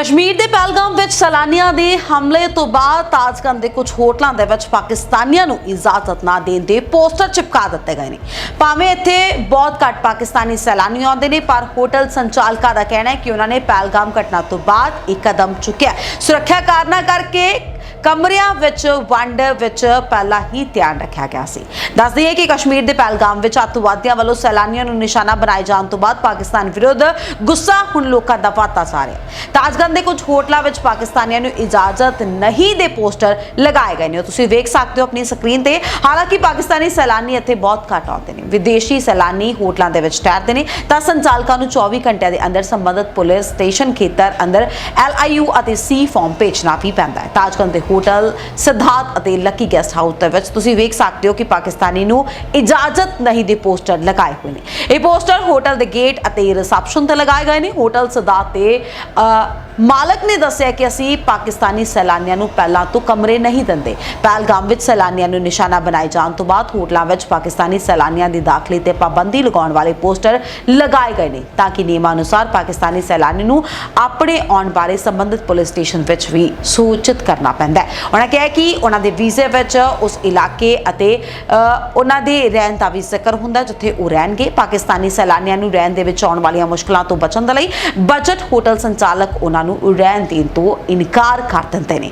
ਕਸ਼ਮੀਰ ਦੇ ਪਹਿਲਗਾਮ ਵਿੱਚ ਸੈਲਾਨੀਆਂ ਦੇ ਹਮਲੇ ਤੋਂ ਬਾਅਦ ਤਾਜਗੰਜ ਦੇ ਕੁਝ ਹੋਟਲਾਂ ਦੇ ਵਿੱਚ ਪਾਕਿਸਤਾਨੀਆਂ ਨੂੰ ਇਜਾਜ਼ਤ ਨਾ ਦੇਣ ਦੇ ਪੋਸਟਰ ਚਿਪਕਾ ਦਿੱਤੇ ਗਏ ਨੇ। ਭਾਵੇਂ ਇੱਥੇ ਬਹੁਤ ਘੱਟ ਪਾਕਿਸਤਾਨੀ ਸੈਲਾਨੀ ਆਉਂਦੇ ਨੇ, ਪਰ ਹੋਟਲ ਸੰਚਾਲਕਾਂ ਦਾ ਕਹਿਣਾ ਹੈ ਕਿ ਉਹਨਾਂ ਨੇ ਪਹਿਲਗਾਮ ਘਟਨਾ ਤੋਂ ਬਾਅਦ ਇੱਕ ਕਦਮ ਚੁੱਕਿਆ ਸੁਰੱਖਿਆ ਕਾਰਨਾਂ ਕਰਕੇ ਕਮਰਿਆਂ ਵਿੱਚ ਵੰਡ ਵਿੱਚ ਪਹਿਲਾਂ ਹੀ ਧਿਆਨ ਰੱਖਿਆ ਗਿਆ ਸੀ। ਦੱਸ ਦਈਏ ਕਿ ਕਸ਼ਮੀਰ ਦੇ ਪਹਿਲਗਾਮ ਵਿੱਚ ਅੱਤਵਾਦੀਆਂ ਵੱਲੋਂ ਸੈਲਾਨੀਆਂ ਨੂੰ ਨਿਸ਼ਾਨਾ ਬਣਾਏ ਜਾਣ ਤੋਂ ਬਾਅਦ ਪਾਕਿਸਤਾਨ ਵਿਰੁੱਧ ਗੁੱਸਾ ਹੁਣ ਲੋਕਾਂ ਦਾ ਵਾਤਾ ਸਾਰਿਆ ਰਿਹਾ ਦੇ ਕੁਝ ਹੋਟਲਾਂ ਵਿੱਚ ਪਾਕਿਸਤਾਨੀਆਂ ਨੂੰ ਇਜਾਜ਼ਤ ਨਹੀਂ ਦੇ ਪੋਸਟਰ ਲਗਾਏ ਗਏ ਨੇ। ਤੁਸੀਂ ਵੇਖ ਸਕਦੇ ਹੋ ਆਪਣੀ ਸਕਰੀਨ ਤੇ। ਹਾਲਾਂਕਿ ਪਾਕਿਸਤਾਨੀ ਸੈਲਾਨੀ ਇੱਥੇ ਬਹੁਤ ਘੱਟ ਆਉਂਦੇ ਨੇ। ਵਿਦੇਸ਼ੀ ਸੈਲਾਨੀ ਹੋਟਲਾਂ ਦੇ ਵਿੱਚ ਠਹਿਰਦੇ ਨੇ। ਤਾਂ ਸੰਚਾਲਕਾਂ ਨੂੰ 24 ਘੰਟਿਆਂ ਦੇ ਅੰਦਰ ਸੰਬੰਧਿਤ ਪੁਲਿਸ ਸਟੇਸ਼ਨ ਖੇਤਰ ਅੰਦਰ LIU ਅਤੇ ਸੀ ਫਾਰਮ ਭੇਜਣਾ ਵੀ ਪੈਂਦਾ ਹੈ। ਤਾਜਗੰਜ ਦੇ ਹੋਟਲ ਸਿਧਾਰਥ ਅਤੇ ਲੱਕੀ ਗੈਸਟ ਹਾਊਸ ਦੇ ਵਿੱਚ ਤੁਸੀਂ ਵੇਖ ਸਕਦੇ ਹੋ ਕਿ ਪਾਕਿਸਤਾਨੀ ਨੂੰ ਇਜਾਜ਼ਤ ਨਹੀਂ ਦੇ ਪੋਸਟਰ ਲਗਾਏ ਹੋਏ ਨੇ। ਇਹ ਪੋਸਟਰ ਹੋਟਲ ਦੇ ਗੇਟ ਅਤੇ ਰਿਸੈਪਸ਼ਨ ਤੇ ਲਗਾਏ ਗਏ ਨੇ। ਹੋਟਲ ਸਿਧਾਰਥ 'ਤੇ ਮਾਲਕ ਨੇ ਦੱਸਿਆ ਕਿ ਅਸੀਂ ਪਾਕਿਸਤਾਨੀ ਸੈਲਾਨੀਆਂ ਨੂੰ ਪਹਿਲਾਂ ਤੋਂ ਕਮਰੇ ਨਹੀਂ ਦਿੰਦੇ। ਪਹਿਲਗਾਮ ਵਿੱਚ ਸੈਲਾਨੀਆਂ ਨੂੰ ਨਿਸ਼ਾਨਾ ਬਣਾਏ ਜਾਣ ਤੋਂ ਬਾਅਦ ਹੋਟਲਾਂ ਵਿੱਚ ਪਾਕਿਸਤਾਨੀ ਸੈਲਾਨੀਆਂ ਦੀ ਦਾਖਲੇ ਤੇ ਪਾਬੰਦੀ ਲਗਾਉਣ ਵਾਲੇ ਪੋਸਟਰ ਲਗਾਏ ਗਏ ਨੇ ਤਾਂ ਕਿ ਨਿਯਮਾਂ ਅਨੁਸਾਰ ਪਾਕਿਸਤਾਨੀ ਸੈਲਾਨੀ ਨੂੰ ਆਪਣੇ ਆਉਣ ਬਾਰੇ ਸੰਬੰਧਿਤ ਪੁਲਿਸ ਸਟੇਸ਼ਨ ਵਿੱਚ ਵੀ ਸੂਚਿਤ ਕਰਨਾ ਪੈਂਦਾ ਹੈ। ਉਹਨਾਂ ਕਿਹਾ ਕਿ ਉਹਨਾਂ ਦੇ ਵੀਜ਼ੇ ਵਿੱਚ ਉਸ ਇਲਾਕੇ ਅਤੇ ਉਹਨਾਂ ਦੇ ਰਹਿਣ ਦਾ ਵੀ ਜ਼ਿਕਰ ਹੁੰਦਾ ਜਿੱਥੇ ਉਹ ਰਹਿਣਗੇ। ਪਾਕਿਸਤਾਨੀ ਸੈਲਾਨੀਆਂ ਨੂੰ ਰਹਿਣ ਦੇ ਵਿੱਚ ਆਉਣ ਵਾਲੀਆਂ ਮੁਸ਼ਕਲਾਂ ਤੋਂ ਬਚਣ ਦੇ ਲਈ ਬਜਟ ਹੋਟਲ ਸੰਚਾਲਕ ਉਹਨਾਂ ਨੂੰ ਰਹਿਣ ਦੇਣ ਤੋਂ ਇਨਕਾਰ ਕਰ ਦਿੰਦੇ ਨੇ